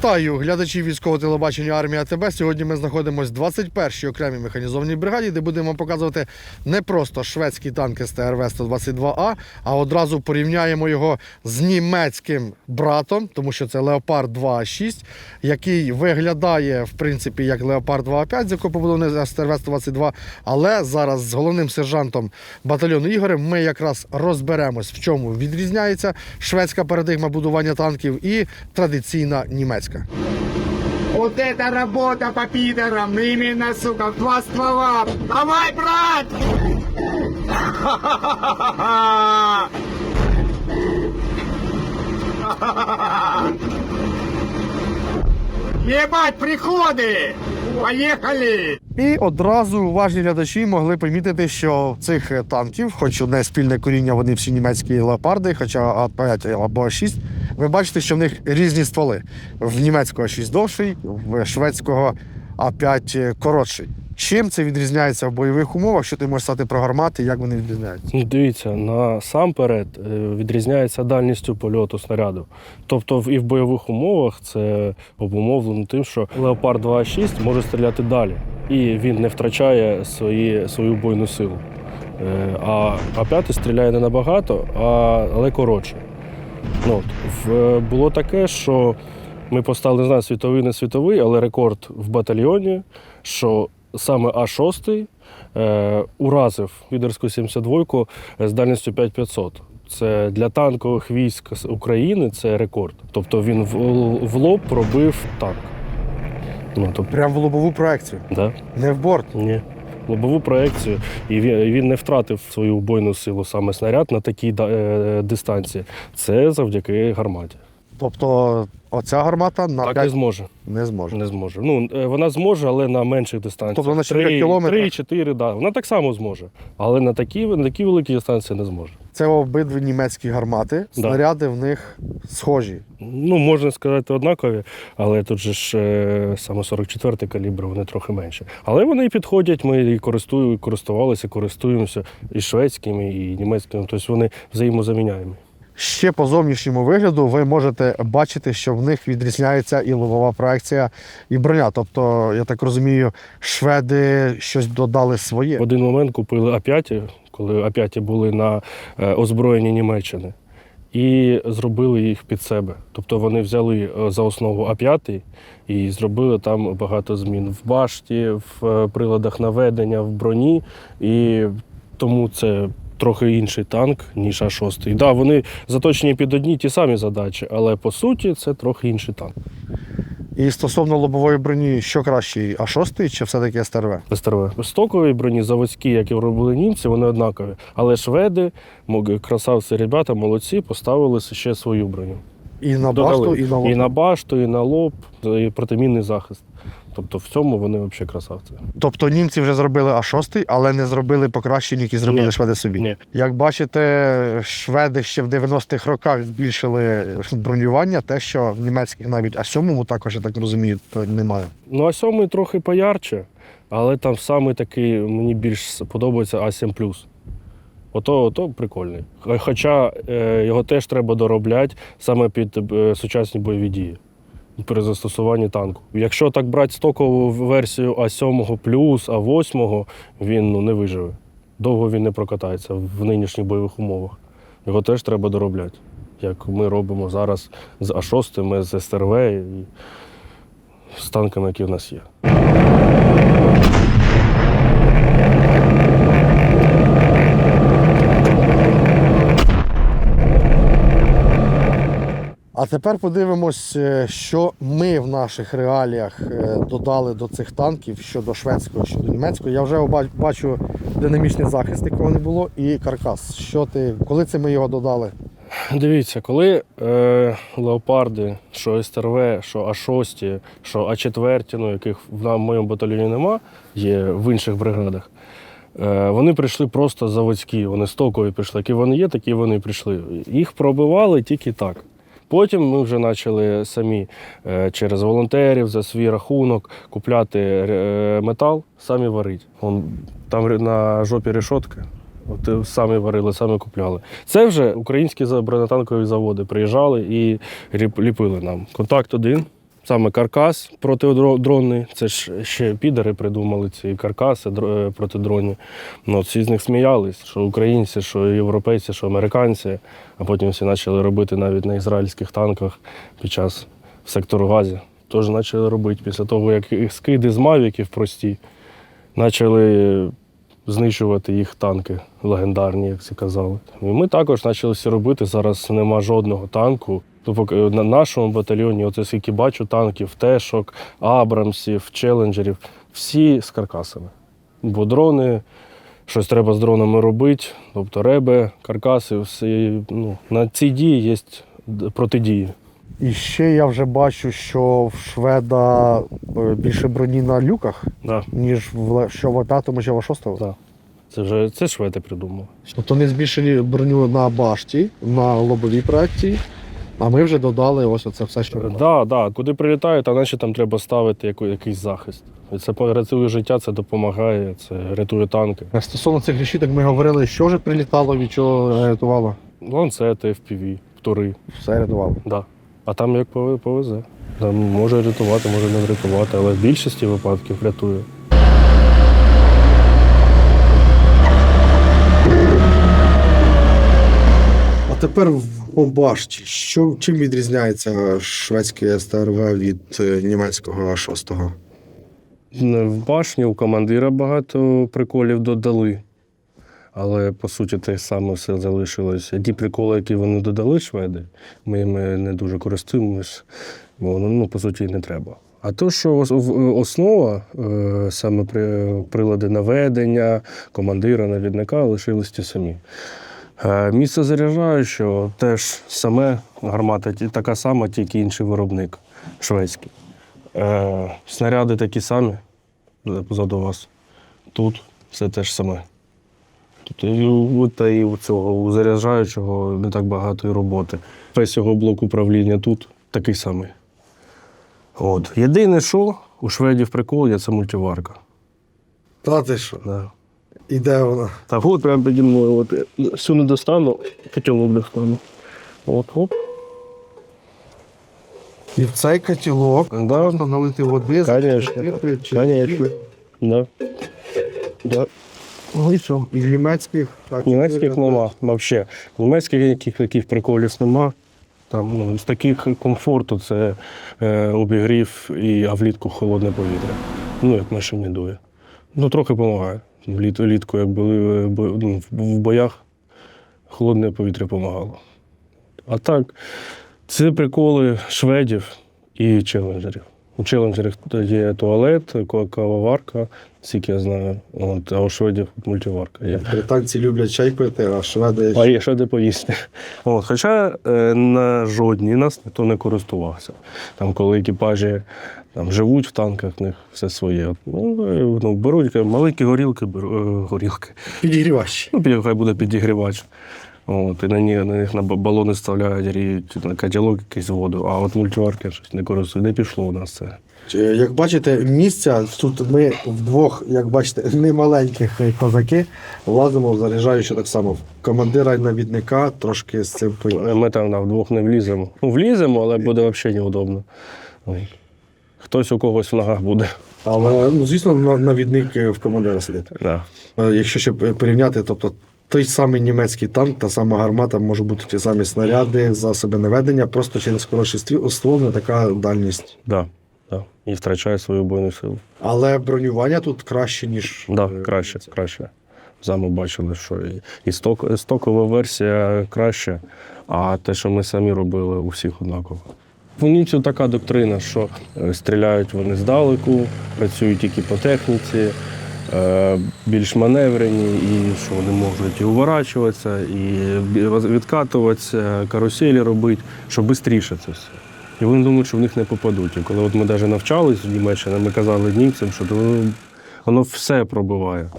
Вітаю глядачів військового телебачення армія ТБ. Сьогодні ми знаходимося в 21-й окремій механізованій бригаді, де будемо показувати не просто шведський танк СТРВ 122 а а одразу порівняємо його з німецьким братом, тому що це Леопард 2А6, який виглядає в принципі як Леопард 2А5, з якого побудований СТРВ 122 Але зараз з головним сержантом батальйону Ігорем ми якраз розберемось, в чому відрізняється шведська парадигма будування танків і традиційна німецька. Вот это работа по пидорам, именно, сука, в два ствола. Давай, брат! Ебать, приходы! Поехали! І одразу уважні глядачі могли помітити, що цих танків, хоч одне спільне коріння, вони всі німецькі леопарди, хоча А5 або А6, ви бачите, що в них різні стволи. В німецького 6 довший, в шведського А5 коротший. Чим це відрізняється в бойових умовах? Що ти можеш сказати про гармати, як вони відрізняються? Ну, Дивіться, насамперед е, відрізняється дальністю польоту снаряду. Тобто і в бойових умовах це обумовлено тим, що Леопард 2.6 може стріляти далі, і він не втрачає свої, свою бойну силу. Е, А А5 стріляє не набагато, але коротше. Ну, от, було таке, що ми поставили, не знаю, світовий, не світовий, але рекорд в батальйоні, що саме А6 е, уразив відерську 72 з дальністю 5500. Це для танкових військ України це рекорд. Тобто він в, в лоб пробив танк. Ну, тобто, Прямо в лобову проекцію, да? не в борт. Ні. Лобову проекцію, і він, не втратив свою убойну силу саме снаряд на такій е, дистанції. Це завдяки гарматі. Тобто оця гармата на Так 5 не зможе. не зможе. Не зможе. Ну, е, вона зможе, але на менших дистанціях. Тобто на 4 кілометри? 3-4, да. Вона так само зможе. Але на такі, на такі великі дистанції не зможе. Це обидві німецькі гармати. Да. Снаряди в них схожі. Ну, можна сказати, однакові, але тут же ж е, саме 44 калібр, вони трохи менші. Але вони підходять, ми і користую, користувалися, користуємося і шведськими, і німецькими. Тобто вони взаємозаміняємі. Ще по зовнішньому вигляду ви можете бачити, що в них відрізняється і лобова проекція, і броня. Тобто, я так розумію, шведи щось додали своє. В один момент купили А5, коли А5 були на е, озброєнні Німеччини, і зробили їх під себе. Тобто вони взяли е, за основу А5 і зробили там багато змін в башті, в е, приладах наведення, в броні. І тому це трохи інший танк, ніж А6. Так, да, вони заточені під одні ті самі задачі, але по суті це трохи інший танк. І стосовно лобової броні, що краще, А6 чи все-таки СТРВ? СТРВ. Стокові броні заводські, які робили німці, вони однакові. Але шведи, красавці ребята, молодці, поставили ще свою броню. І на Додали. башту, і на лоб. і на башту, і на лоб, і протимінний захист. Тобто в цьому вони взагалі красавці. Тобто німці вже зробили А6, але не зробили покращень, які зробили Ні. шведи собі. Ні. Як бачите, шведи ще в 90-х роках збільшили бронювання, те, що в німецьких навіть А7 також, я так розумію, то немає. Ну а сьомий трохи поярче, але там саме такий мені більш подобається А7 Ото, ото прикольний. Хоча е, його теж треба доробляти саме під е, сучасні бойові дії при застосуванні танку. Якщо так брати стокову версію А7 А8, він ну, не виживе. Довго він не прокатається в нинішніх бойових умовах. Його теж треба доробляти. Як ми робимо зараз з А6, з СРВ і з танками, які в нас є. А тепер подивимось, е, що ми в наших реаліях е, додали до цих танків щодо шведського, щодо німецького. Я вже бачу динамічний захист, якого не було, і каркас. Що ти, коли це ми його додали? Дивіться, коли е, леопарди, що СТРВ, що А6, що А4, ну, яких в моєму батальйоні нема, є в інших бригадах. Е, вони прийшли просто заводські, вони стокові прийшли. Які вони є, такі вони прийшли. Їх пробивали тільки так. Потім ми вже почали самі е, через волонтерів за свій рахунок купляти е, метал, самі варити. Там на жопі решотка. От е, самі варили, самі купляли. Це вже українські бронетанкові заводи приїжджали і ліпили нам. Контакт один саме каркас протидронний. Це ж ще підери придумали ці каркаси е, протидронні. Ну, всі з них сміялись, що українці, що європейці, що американці. А потім всі почали робити навіть на ізраїльських танках під час сектору газі. Теж почали робити після того, як скиди з мавіків прості, почали знищувати їх танки легендарні, як всі казали. І ми також почали всі робити. Зараз нема жодного танку. То поки на нашому батальйоні, оце скільки бачу танків, тешок, абрамсів, челенджерів, всі з каркасами. Бо дрони, щось треба з дронами робити, тобто реби, каркаси, всі, ну, на ці дії є протидії. І ще я вже бачу, що в шведа е, більше броні на люках, Да, ніж в що в 5 чи в 6 да. Це вже це шведи придумали. Тобто вони збільшили броню на башті, на лобовій проекції, а ми вже додали ось оце все, що Так, да, да. куди прилітають, а наче там треба ставити яку, якийсь захист. І це рятує життя, це допомагає, це рятує танки. Е, Стосовно цих решіток ми говорили, що вже прилітало, від чого рятувало. Ланцети, FPV, птури. Все рятувало. Да. А там як повезе. Там може рятувати, може не врятувати, але в більшості випадків рятує. А тепер по башті. Що, чим відрізняється шведське СТРВ від е, німецького А6? В башні у командира багато приколів додали. Але по суті те саме все залишилося. Ті приколи, які вони додали шведи, ми ними не дуже користуємось, бо ну, по суті не треба. А то, що основа, е, саме прилади наведення, командира, навідника лишились ті самі. Е, Місце заряджаючого теж саме гармата, така сама, тільки інший виробник шведський. Е, снаряди такі самі позаду вас. Тут все те ж саме. Тут і та і у цього у заряджаючого не так багато і роботи. Весь його блок управління тут такий самий. От. Єдине, що у шведів прикол є це мультиварка. Та ти що? Да. І де вона? Так, от прямо піді мною. От, всю не достану, котілок достану. От, оп. І в цей котілок Да. можна налити води, Конечно. закрити, чи- Конечно. Да. Да. Ну і що? І німецьких. Так, Німецьких нема взагалі. Німецьких яких таких приколів нема. Там ну, з таких комфорту це е, обігрів і а влітку холодне повітря. Ну, як машині дує. Ну, трохи допомагає. Вліт, влітку, як були е, бо- ну, в боях, холодне повітря допомагало. А так, це приколи шведів і челенджерів. У челенджерів є туалет, кавоварка, скільки я знаю. От, а у шведів мультиварка є. Британці люблять чай пити, а шведи. А є де поїсти. От, хоча е, на жодній нас ніхто не користувався. Там, коли екіпажі там, живуть в танках, в них все своє. От, ну, ну, беруть маленькі горілки, беру, е, горілки. Підігрівач. Ну, хай буде підігрівач. От, і на, ні, на них на балони вставляють, гріють, на котілок якийсь воду, а от мультиварки щось не користують. Не пішло у нас це. Е, Як бачите, місця тут ми вдвох, як бачите, не маленьких козаки, влазимо в заряджаючу так само. Командира і навідника трошки з цим по- Ми там на вдвох не вліземо. Ну, вліземо, але буде взагалі неудобно. Хтось у когось в ногах буде. Але ну, звісно, навідник в командира сидить. Да. Е, Якщо ще порівняти, тобто той самий німецький танк, та сама гармата, може бути ті самі снаряди, засоби наведення, просто через хороший ствіл ствол не така дальність. Да, да. І втрачає свою бойну силу. Але бронювання тут краще, ніж. Да, е, краще, краще. Саме бачили, що і, і сток, стокова версія краще, а те, що ми самі робили, у всіх однаково. У німців така доктрина, що е, стріляють вони здалеку, працюють тільки по техніці, більш маневрені, і що вони можуть і уворачуватися, і відкатуватися, каруселі робити, щоб швидше це все. І вони думають, що в них не попадуть. І коли от ми навіть навчались в Німеччині, ми казали німцям, що воно все пробиває.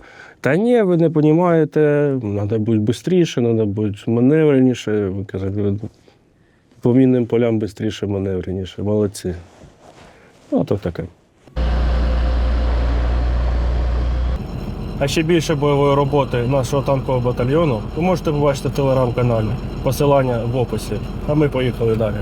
Та ні, ви не розумієте, треба бути швидше, треба бути маневреніше. Ви казали, по мінним полям швидше, маневреніше. Молодці. Ну, то таке. А ще більше бойової роботи нашого танкового батальйону ви можете побачити в телеграм-каналі. Посилання в описі. А ми поїхали далі.